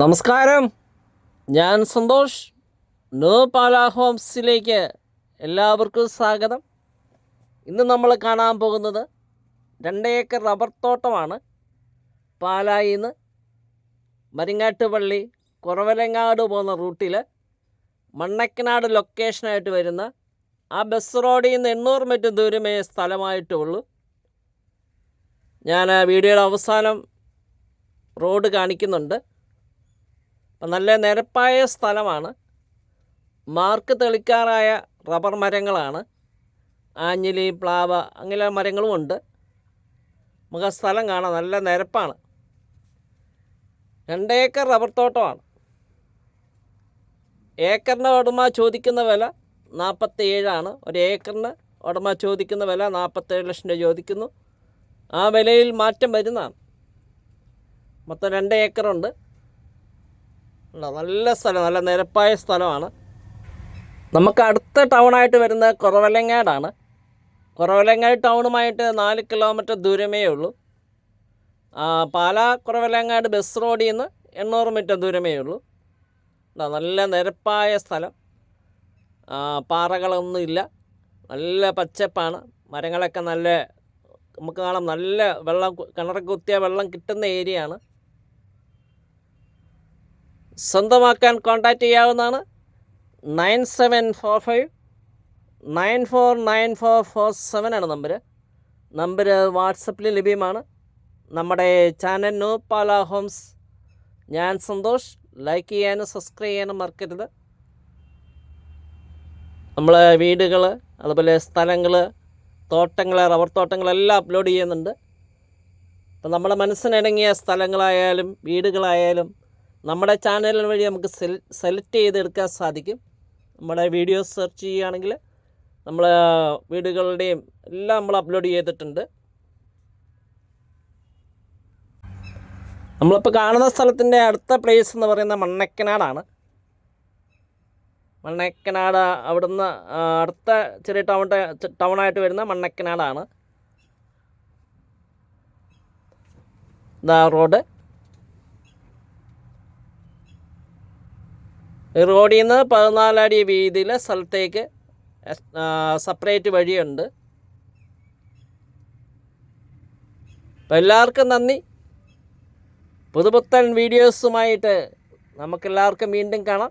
നമസ്കാരം. ഞാൻ സന്തോഷ്. നോ പാല ഹോംസിലേക്ക് എല്ലാവർക്കും സ്വാഗതം. ഇന്ന് നമ്മൾ കാണാൻ പോകുന്നത് രണ്ട് ഏക്കർ റബ്ബർ തോട്ടമാണ് പാലായിൽ നിന്ന് മരിങ്ങാട്ടുപള്ളി കുറവലങ്ങാട് പോകുന്ന റൂട്ടിൽ മണ്ണക്കനാട് ലൊക്കേഷനായിട്ട് വരുന്ന ആ ബസ് റോഡിൽ നിന്ന് എണ്ണൂറ് മീറ്റർ ദൂരമേ സ്ഥലമായിട്ടുള്ളൂ. ഞാൻ വീഡിയോയുടെ അവസാനം റോഡ് കാണിക്കുന്നുണ്ട്. അപ്പം നല്ല നിരപ്പായ സ്ഥലമാണ്. മാർക്ക് തെളിക്കാറായ റബ്ബർ മരങ്ങളാണ്. ആഞ്ഞിലി പ്ലാവ അങ്ങനെ മരങ്ങളുമുണ്ട് നമുക്ക് ആ സ്ഥലം കാണാം. നല്ല നിരപ്പാണ്. രണ്ടേക്കർ റബ്ബർ തോട്ടമാണ്. ഏക്കറിന്റെ ഉടമ ചോദിക്കുന്ന വില നാൽപ്പത്തി ഏഴാണ് ഒരു ഏക്കറിന് ഉടമ ചോദിക്കുന്ന വില നാൽപ്പത്തേഴ് ലക്ഷം രൂപ ചോദിക്കുന്നു. ആ വിലയിൽ മാറ്റം വരുന്നതാണ്. മൊത്തം രണ്ട് ഏക്കറുണ്ട്? നല്ല സ്ഥലം നല്ല നിരപ്പായ സ്ഥലമാണ്. നമുക്ക് അടുത്ത ടൗണായിട്ട് വരുന്നത് കുറവലങ്ങാടാണ്. കുറവലങ്ങാട് ടൗണുമായിട്ട് നാല് കിലോമീറ്റർ ദൂരമേ ഉള്ളൂ. പാല കുറവലങ്ങാട് ബസ് റോഡിൽ നിന്ന് എണ്ണൂറ് മീറ്റർ ദൂരമേ ഉള്ളൂ? നല്ല നിരപ്പായ സ്ഥലം. പാറകളൊന്നുമില്ല നല്ല പച്ചപ്പാണ്. മരങ്ങളൊക്കെ നല്ല നമുക്ക് കാണാം നല്ല വെള്ളം കിണറൊക്കെ കുത്തിയ വെള്ളം കിട്ടുന്ന ഏരിയയാണ്. സ്വന്തമാക്കാൻ കോൺടാക്റ്റ് ചെയ്യാവുന്നതാണ് nine seven four five nine four nine four four seven ആണ് നമ്പർ നമ്പർ വാട്സപ്പിൽ ലഭ്യമാണ്. നമ്മുടെ ചാനൽ നോ പാല ഹോംസ്. ഞാൻ സന്തോഷ്. ലൈക്ക് ചെയ്യാനും സബ്സ്ക്രൈബ് ചെയ്യാനും മറക്കരുത്. നമ്മൾ വീടുകൾ അതുപോലെ സ്ഥലങ്ങൾ തോട്ടങ്ങൾ റബ്ബർ തോട്ടങ്ങളെല്ലാം അപ്ലോഡ് ചെയ്യുന്നുണ്ട്. അപ്പം നമ്മുടെ മനസ്സിനിണങ്ങിയ സ്ഥലങ്ങളായാലും വീടുകളായാലും നമ്മുടെ ചാനൽ വഴി നമുക്ക് സെൽ സെലക്ട് ചെയ്തെടുക്കാൻ സാധിക്കും. നമ്മുടെ വീഡിയോസ് സെർച്ച് ചെയ്യുകയാണെങ്കിൽ നമ്മൾ വീടുകളുടെയും എല്ലാം നമ്മൾ അപ്ലോഡ് ചെയ്തിട്ടുണ്ട്. നമ്മളിപ്പോൾ കാണുന്ന സ്ഥലത്തിന്റെ അടുത്ത പ്ലേസ് എന്ന് പറയുന്ന മണ്ണക്കനാടാണ്. മണ്ണക്കനാട് അവിടുന്ന് അടുത്ത ചെറിയ ടൗൺ ടൗണായിട്ട് വരുന്ന മണ്ണക്കനാടാണ്. ഇതാ റോഡ് റോഡിൽ നിന്ന് പതിനാലടി വീതിയിലെ സ്ഥലത്തേക്ക് സെപ്പറേറ്റ് വഴിയുണ്ട്. അപ്പം എല്ലാവർക്കും നന്ദി. പുതുപുത്തൻ വീഡിയോസുമായിട്ട് നമുക്കെല്ലാവർക്കും വീണ്ടും കാണാം.